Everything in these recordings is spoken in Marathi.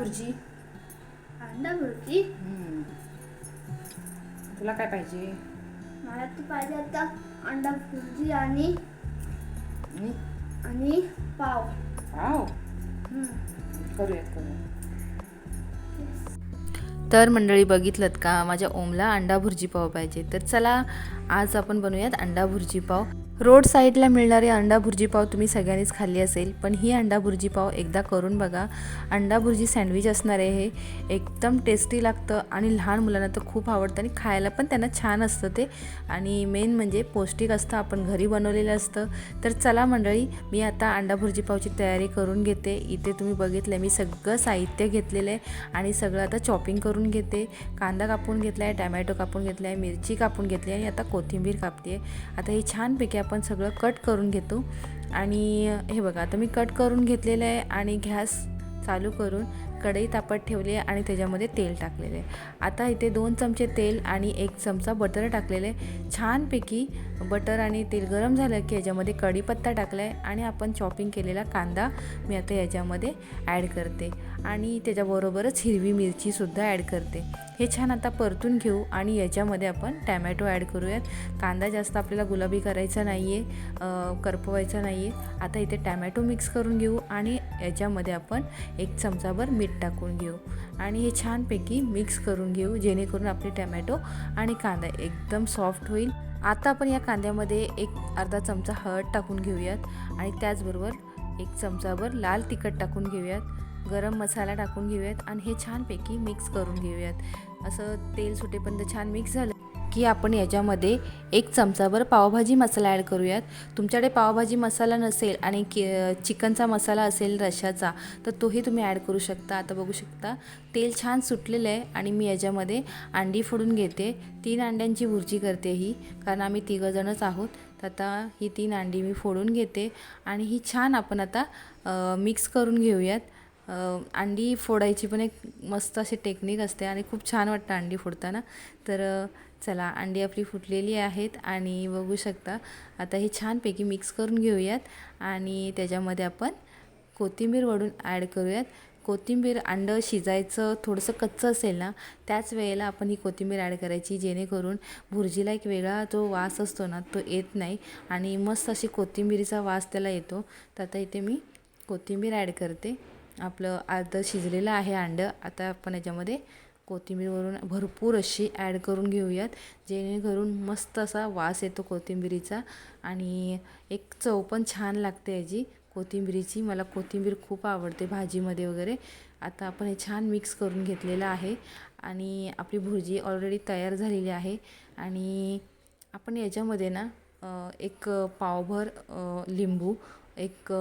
भुर्जी अंडा भुर्जी हम्म. तुला काय पाहिजे? मला तर पाहिजे आता अंडा भुर्जी आणि आणि? पाव. हम्म. करूयात करूयात. तर मंडळी बघितलं का? माझ्या ओमला अंडा भुर्जी पाव पाहिजे. तर चला आज आपण बनवूयात अंडा भुर्जी पाव. रोड साईडला मिळणारे अंडा भुर्जी पाव तुम्ही सगळ्यांनीच खाल्ली असेल पण ही अंडा भुर्जी पाव एकदा करून बघा. अंडा भुर्जी सँडविच असणार आहे हे. एकदम टेस्टी लागतं आणि लहान मुलांना तर खूप आवडतं आणि खायला पण त्यांना छान असतं ते. आणि मेन म्हणजे पौष्टिक असतं आपण घरी बनवलेलं असतं. तर चला मंडळी मी आता अंडा भुर्जी पावची तयारी करून घेते. इथे तुम्ही बघितलं मी सगळं साहित्य घेतलेलं आहे आणि सगळं आता चॉपिंग करून घेते. कांदा कापून घेतला आहे टॅमॅटो कापून घेतला आहे मिरची कापून घेतली आहे आणि आता कोथिंबीर कापते आहे आता हे छानपैकी आपण आपण सगळं कट करून घेतो. आणि हे बघा आता मी कट करून घेतलेलं आहे आणि गॅस चालू करून कढई तापत ठेवली आहे आणि त्याच्यामध्ये तेल टाकलेलं आहे. आता इथे दोन चमचे तेल आणि एक चमचा बटर टाकलेलं आहे. छानपैकी बटर आणि तेल गरम झालं की याच्यामध्ये कढीपत्ता टाकला आहे आणि आपण चॉपिंग केलेला कांदा मी आता याच्यामध्ये ॲड करते. आणि त्याच्याबरोबरच हिरवी मिरचीसुद्धा ॲड करते. हे छान आता परतून घेऊ आणि याच्यामध्ये आपण टॅमॅटो ॲड करूयात. कांदा जास्त आपल्याला गुलाबी करायचा नाही आहे करपवायचा नाही आहे आता इथे टॅमॅटो मिक्स करून घेऊ आणि याच्यामध्ये आपण एक चमचाभर मीठ टाकून घेऊ. आणि हे छानपैकी मिक्स करून घेऊ जेणेकरून आपले टॅमॅटो आणि कांदा एकदम सॉफ्ट होईल. आता आपण या कांद्यामध्ये एक अर्धा चमचा हळद टाकून घेऊयात आणि त्याचबरोबर एक चमचाभर लाल तिखट टाकून घेऊयात. गरम मसाला टाकून घेऊयात आणि हे छानपैकी मिक्स करून घेऊयात. असं तेल सुटेपर्यंत छान मिक्स झालं की आपण याच्यामध्ये एक चमचाभर पावभाजी मसाला ॲड करूयात. तुमच्याकडे पावभाजी मसाला नसेल आणि कि चिकनचा मसाला असेल रशाचा तर तोही तुम्ही ॲड करू शकता. आता बघू शकता तेल छान सुटलेलं आहे आणि मी याच्यामध्ये अंडी फोडून घेते. तीन अंड्यांची भुर्जी करते ही कारण आम्ही तिघंजणच आहोत. तर आता ही तीन अंडी मी फोडून घेते आणि ही छान आपण आता मिक्स करून घेऊयात. अंडी फोडायची पण एक मस्त अशी टेक्निक असते आणि खूप छान वाटतं अंडी फोडताना. तर चला अंडी आपली फुटलेली आहेत आणि बघू शकता. आता हे छानपैकी मिक्स करून घेऊयात आणि त्याच्यामध्ये आपण कोथिंबीर वडून ॲड करूयात. कोथिंबीर अंडं शिजायचं थोडंसं कच्चं असेल ना त्याच वेळेला आपण ही कोथिंबीर ॲड करायची जेणेकरून भुर्जीला एक वेगळा जो वास असतो ना तो येत नाही आणि मस्त अशी कोथिंबीरीचा वास त्याला येतो. तर आता इथे मी कोथिंबीर ॲड करते. आपलं अर्धं शिजलेलं आहे अंडं. आता आपण याच्यामध्ये कोथिंबीरवरून भरपूर अशी ॲड करून घेऊयात. जेणेकरून मस्त असा वास येतो कोथिंबीरीचा. आणि एक चव पण छान लागते याची. कोथिंबीरीची. मला कोथिंबीर खूप आवडते भाजीमध्ये वगैरे. आता आपण हे छान मिक्स करून घेतलेलं आहे. आणि आपली भुर्जी ऑलरेडी तयार झालेली आहे. आणि आपण याच्यामध्ये ना एक पावभर लिंबू एक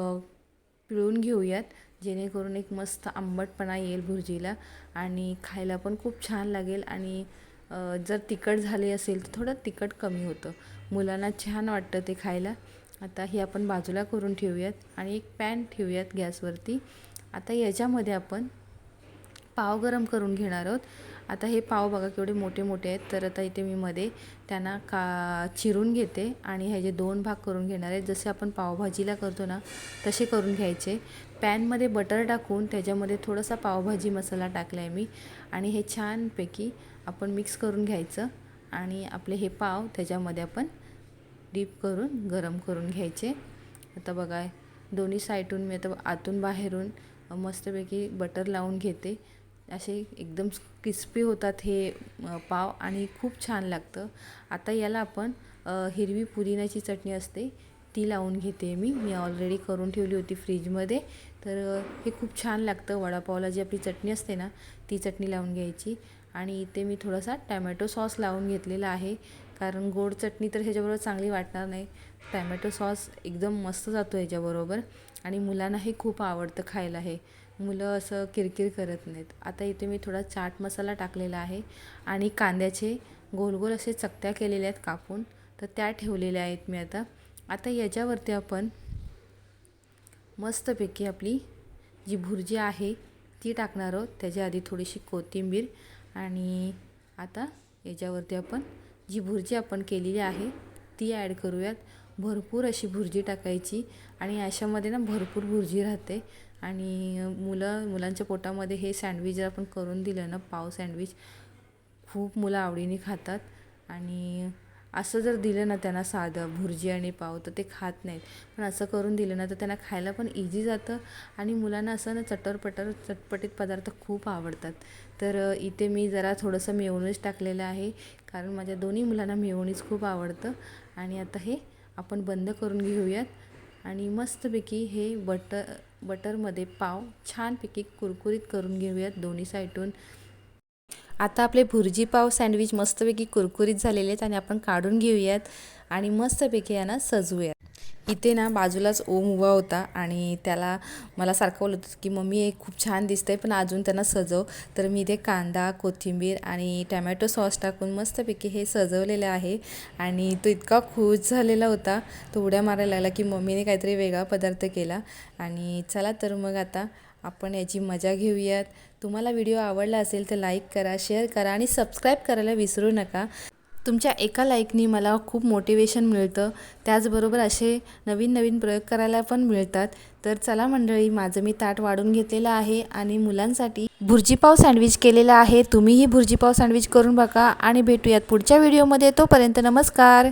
पिळून घेऊयात. जेणेकरून एक मस्त आंबटपणा येईल भुर्जीला आणि खायला पण खूप छान लागेल. आणि जर तिखट झाले असेल तर थोडं तिखट कमी होतं. मुलांना छान वाटतं ते खायला. आता हे आपण बाजूला करून ठेवूयात आणि एक पॅन ठेवूयात गॅसवरती. आता याच्यामध्ये आपण पाव गरम करून घेणार आहोत. आता हे पाव बघा केवढे मोठे मोठे आहेत. तर आता इथे मी मध्ये त्यांना का चिरून घेते आणि ह्याचे दोन भाग करून घेणार आहे जसे आपण पावभाजीला करतो ना तसे करून घ्यायचे. पॅनमध्ये बटर टाकून त्याच्यामध्ये थोडासा पावभाजी मसाला टाकला आहे मी. आणि हे छानपैकी आपण मिक्स करून घ्यायचं. आणि आपले हे पाव त्याच्यामध्ये आपण डीप करून गरम करून घ्यायचे. आता बघा दोन्ही साईडून मी आता आतून बाहेरून मस्तपैकी बटर लावून घेते. असे एकदम क्रिस्पी होतात हे पाव आणि खूप छान लागतं. आता याला आपण हिरवी पुदिन्याची चटणी असते ती लावून घेते मी. मी ऑलरेडी करून ठेवली होती फ्रीजमध्ये. तर हे खूप छान लागतं. वडापावला जी आपली चटणी असते ना ती चटणी लावून घ्यायची. आणि इथे मी थोडासा टॅमॅटो सॉस लावून घेतलेला आहे. कारण गोड चटणी तर ह्याच्याबरोबर चांगली वाटणार नाही. टॅमॅटो सॉस एकदम मस्त जातो ह्याच्याबरोबर. आणि मुलांनाही खूप आवडतं खायला हे. मुलं असं किरकिर करत नाहीत. आता इथे मी थोडा चाट मसाला टाकलेला आहे आणि कांद्याचे गोल गोल असे चकत्या केलेल्या आहेत कापून तर त्या ठेवलेल्या आहेत मी आता. आता याच्यावरती आपण मस्तपैकी आपली जी भुर्जी आहे ती टाकणार आहोत. त्याच्या आधी थोडीशी कोथिंबीर आणि आता याच्यावरती आपण जी भुर्जी आपण केलेली आहे ती ॲड करूयात. भरपूर अशी भुर्जी टाकायची आणि अशामध्ये ना भरपूर भुर्जी राहते. आणि मुलं मुलांच्या पोटामध्ये हे सँडविच जर आपण करून दिलं ना पाव सँडविच खूप मुलं आवडीने खातात. आणि असं जर दिलं ना त्यांना साधं भुर्जी आणि पाव तर ते खात नाहीत. पण असं करून दिलं ना तर त्यांना खायला पण इझी जातं. आणि मुलांना असं ना चटरपटर चटपटीत पदार्थ खूप आवडतात. तर इथे मी जरा थोडंसं मेवणीच टाकलेलं आहे. कारण माझ्या दोन्ही मुलांना मेवणीच खूप आवडतं. आणि आता हे आपण बंद करून घेऊयात. आणि मस्तपैकी हे बटर बटरमध्ये पाव छानपैकी कुरकुरीत करून घेऊयात दोन्ही साईडून. आता आपले भुर्जी पाव सँडविच मस्तपैकी कुरकुरीत झालेले आहेत आणि आपण काढून घेऊयात आणि मस्तपैकी यांना सजवूयात. इथे ना बाजूलाच ओम उभा होता आणि त्याला मला सारखं बोलत होतं की मम्मी हे खूप छान दिसतंय पण अजून त्यांना सजव. तर मी इथे कांदा कोथिंबीर आणि टॅमॅटो सॉस टाकून मस्तपैकी हे सजवलेलं आहे आणि तो इतका खुश झालेला होता. तो उड्या मारायला लागला की मम्मीने काहीतरी वेगळा पदार्थ केला आणि चला तर मग आता आपण याची मजा घेऊयात. तुम्हाला व्हिडिओ आवडला असेल तर लाईक करा शेअर करा आणि सबस्क्राईब करायला विसरू नका. तुमच्या एका लाईकनी मला खूप मोटिवेशन मिळतं. त्याचबरोबर असे नवीन नवीन प्रयोग करायला पण मिळतात. तर चला मंडळी माझं मी ताट वाढून घेतलेलं आहे आणि मुलांसाठी भुर्जीपाव सँडविच केलेलं आहे. तुम्हीही भुर्जीपाव सँडविच करून बघा आणि भेटूयात पुढच्या व्हिडिओमध्ये. तोपर्यंत नमस्कार.